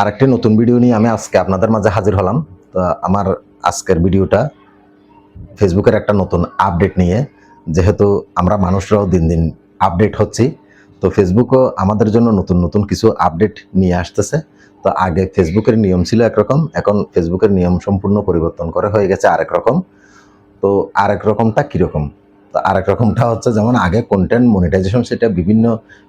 আরেকটি নতুন ভিডিও নিয়ে আমি আজকে আপনাদের মাঝে হাজির হলাম। তো আমার আজকের ভিডিওটা ফেসবুকের একটা নতুন আপডেট নিয়ে। যেহেতু আমরা মানুষরাও দিন দিন আপডেট হচ্ছি, তো ফেসবুকও আমাদের জন্য নতুন নতুন কিছু আপডেট নিয়ে আসতেছে। তো আগে ফেসবুকের নিয়ম ছিল একরকম, এখন ফেসবুকের নিয়ম সম্পূর্ণ পরিবর্তন করে হয়ে গেছে আরেক রকম। তো আরেক রকমটা কীরকম? তো আরেক রকমটা হচ্ছে যেমন আগে কন্টেন্ট মনিটাইজেশন সেটা বিভিন্ন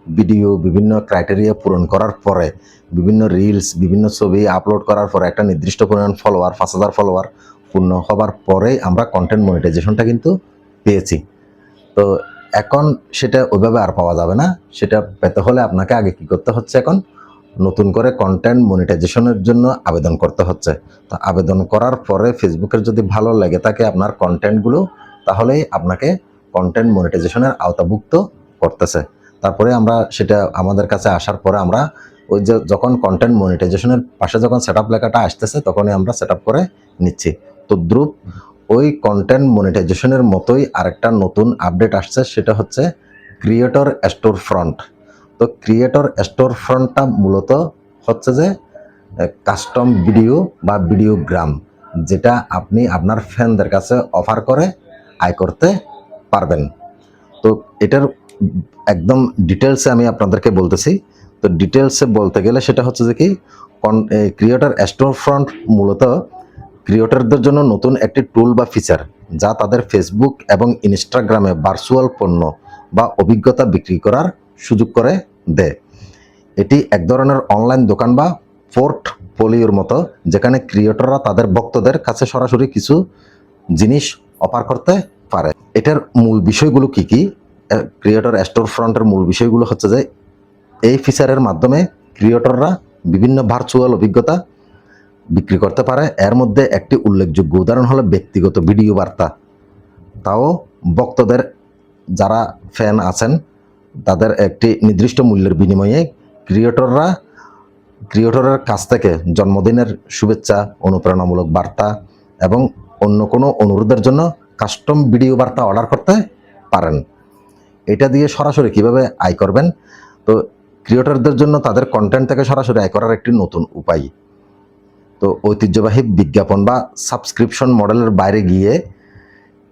ভিডিও বিভিন্ন ক্রাইটেরিয়া পূরণ করার পরে, বিভিন্ন রিলস বিভিন্ন ছবি আপলোড করার পরে, একটা নির্দিষ্ট পরিমাণ ফলোয়ার পাঁচ হাজার ফলোয়ার পূর্ণ হবার পরেই আমরা কন্টেন্ট মনিটাইজেশনটা কিন্তু পেয়েছি। তো এখন সেটা ওইভাবে আর পাওয়া যাবে না। সেটা পেতে হলে আপনাকে আগে কি করতে হচ্ছে এখন? নতুন করে কন্টেন্ট মনিটাইজেশনের জন্য আবেদন করতে হচ্ছে। তো আবেদন করার পরে ফেসবুকের যদি ভালো লেগে থাকে আপনার কন্টেন্টগুলো তাহলেই আপনাকে কন্টেন্ট মনিটাইজেশনের আওতাভুক্ত করতেছে। তারপরে আমরা সেটা আমাদের কাছে আসার পরে আমরা ওই যে যখন কন্টেন্ট মনিটাইজেশনের পাশে যখন সেট আপ লেখাটা আসতেছে, তখনই আমরা সেট করে নিচ্ছি। তো দ্রুপ ওই কন্টেন্ট মনিটাইজেশনের মতোই আরেকটা নতুন আপডেট আসছে, সেটা হচ্ছে ক্রিয়েটর স্টোর ফ্রন্ট তো ক্রিয়েটর স্টোর ফ্রন্টটা মূলত হচ্ছে যে কাস্টম ভিডিও বা ভিডিওগ্রাম যেটা আপনি আপনার ফ্যানদের কাছে অফার করে আয় করতে পারবেন। তো এটার একদম ডিটেলসে আমি আপনাদেরকে বলতেছি। তো ডিটেলসে বলতে গেলে সেটা হচ্ছে যে কি ক্রিয়েটার ফ্রন্ট মূলত ক্রিয়েটারদের জন্য নতুন একটি টুল বা ফিচার যা তাদের ফেসবুক এবং ইনস্টাগ্রামে ভার্চুয়াল পণ্য বা অভিজ্ঞতা বিক্রি করার সুযোগ করে দেয়। এটি এক ধরনের অনলাইন দোকান বা পোর্টফোলিওর মতো যেখানে ক্রিয়েটররা তাদের ভক্তদের কাছে সরাসরি কিছু জিনিস অফার করতে পারে। এটার মূল বিষয়গুলো কি কি? ক্রিয়েটর স্টোর ফ্রন্টের মূল বিষয়গুলো হচ্ছে যে, এই ফিচারের মাধ্যমে ক্রিয়েটররা বিভিন্ন ভার্চুয়াল অভিজ্ঞতা বিক্রি করতে পারে। এর মধ্যে একটি উল্লেখযোগ্য উদাহরণ হলো ব্যক্তিগত ভিডিও বার্তা। তাও ভক্তদের যারা ফ্যান আছেন, তাদের একটি নির্দিষ্ট মূল্যের বিনিময়ে ক্রিয়েটররা ক্রিয়েটরের কাছ থেকে জন্মদিনের শুভেচ্ছা, অনুপ্রেরণামূলক বার্তা এবং অন্য কোনো অনুরোধের জন্য কাস্টম ভিডিও বার্তা অর্ডার করতে পারেন। এটা দিয়ে সরাসরি কীভাবে আয় করবেন? তো ক্রিয়েটরদের জন্য তাদের কন্টেন্ট থেকে সরাসরি আয় করার একটি নতুন উপায়। তো ঐতিহ্যবাহী বিজ্ঞাপন বা সাবস্ক্রিপশন মডেলের বাইরে গিয়ে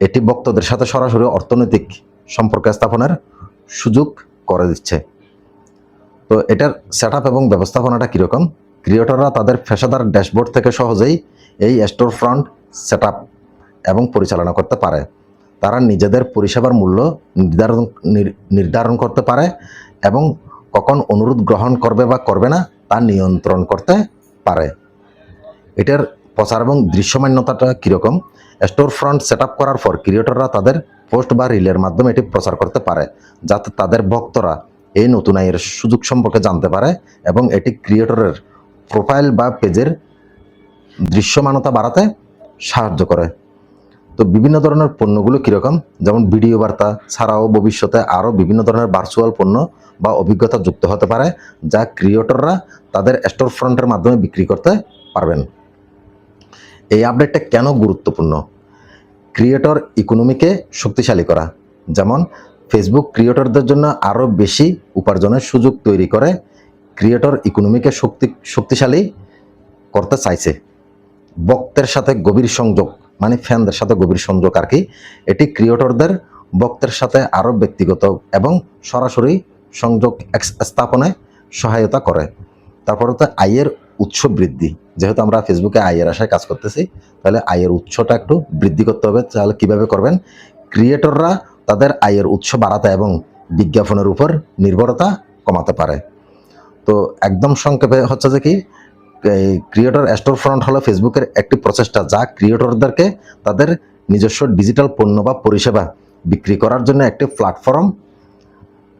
এটি ভক্তদের সাথে সরাসরি অর্থনৈতিক সম্পর্ক স্থাপনের সুযোগ করে দিচ্ছে। তো এটার সেট এবং ব্যবস্থাপনাটা কীরকম? ক্রিয়েটররা তাদের পেশাদার ড্যাশবোর্ড থেকে সহজেই এই স্টোর ফ্রন্ট সেট এবং পরিচালনা করতে পারে। তারা নিজেদের পরিষেবার মূল্য নির্ধারণ, নির- নির্ধারণ করতে পারে এবং কখন অনুরোধ গ্রহণ করবে বা করবে না তা নিয়ন্ত্রণ করতে পারে। এটার প্রচার এবং দৃশ্যমান্যতাটা কীরকম? স্টোর ফ্রন্ট সেট করার পর ক্রিয়েটররা তাদের পোস্ট বা রিলের মাধ্যমে এটি প্রচার করতে পারে, যাতে তাদের ভক্তরা এই নতুন আয়ের সুযোগ সম্পর্কে জানতে পারে এবং এটি ক্রিয়েটরের প্রোফাইল বা পেজের দৃশ্যমানতা বাড়াতে সাহায্য করে। তো বিভিন্ন ধরনের পণ্যগুলো কীরকম? যেমন ভিডিও বার্তা, ছাড়াও ভবিষ্যতে আরও বিভিন্ন ধরনের ভার্চুয়াল পণ্য বা অভিজ্ঞতা যুক্ত হতে পারে, যা ক্রিয়েটররা তাদের স্টোর ফ্রন্টের মাধ্যমে বিক্রি করতে পারবেন। এই আপডেটটা কেন গুরুত্বপূর্ণ? ক্রিয়েটর ইকোনমিকে শক্তিশালী করা। যেমন ফেসবুক ক্রিয়েটরদের জন্য আরও বেশি উপার্জনের সুযোগ তৈরি করে ক্রিয়েটর ইকোনমিকে শক্তি, শক্তিশালী করতে চাইছে। বক্তের সাথে গভীর সংযোগ মানে ফ্যানদের সাথে গভীর সংযোগ আর কি। এটি ক্রিয়েটরদের বক্তের সাথে আরও ব্যক্তিগত এবং সরাসরি সংযোগ স্থাপনে সহায়তা করে। তারপরে তো আয়ের উৎস বৃদ্ধি। যেহেতু আমরা ফেসবুকে আয়ের আশায় কাজ করতেছি, তাহলে আয়ের উৎসটা একটু বৃদ্ধি করতে হবে। তাহলে কীভাবে করবেন? ক্রিয়েটররা তাদের আয়ের উৎস বাড়াতে এবং বিজ্ঞাপনের উপর নির্ভরতা কমাতে পারে। তো একদম সংক্ষেপে হচ্ছে যে কি ক্রিয়েটর স্টোর ফ্রন্ট হলো ফেসবুকের একটি প্রচেষ্টা, যা ক্রিয়েটরদেরকে তাদের নিজস্ব ডিজিটাল পণ্য বা পরিষেবা বিক্রি করার জন্য একটি প্ল্যাটফর্ম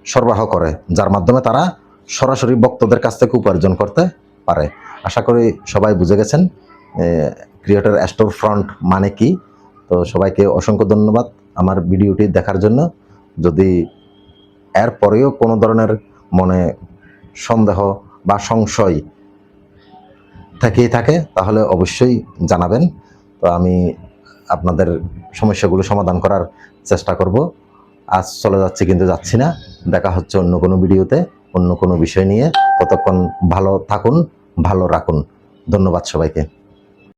সরবরাহ করে, যার মাধ্যমে তারা সরাসরি ভক্তদের কাছ থেকে উপার্জন করতে পারে। আশা করি সবাই বুঝে গেছেন ক্রিয়েটর স্টোর ফ্রন্ট মানে কি? তো সবাইকে অসংখ্য ধন্যবাদ আমার ভিডিওটি দেখার জন্য। যদি এর পরেও কোনো ধরনের মনে সন্দেহ বা সংশয় থেকেই থাকে, তাহলে অবশ্যই জানাবেন। তো আমি আপনাদের সমস্যাগুলো সমাধান করার চেষ্টা করব। আজ চলে যাচ্ছি কিন্তু যাচ্ছি না। দেখা হচ্ছে অন্য কোনো ভিডিওতে, অন্য কোনো বিষয় নিয়ে। ততক্ষণ ভালো থাকুন, ভালো রাখুন। ধন্যবাদ সবাইকে।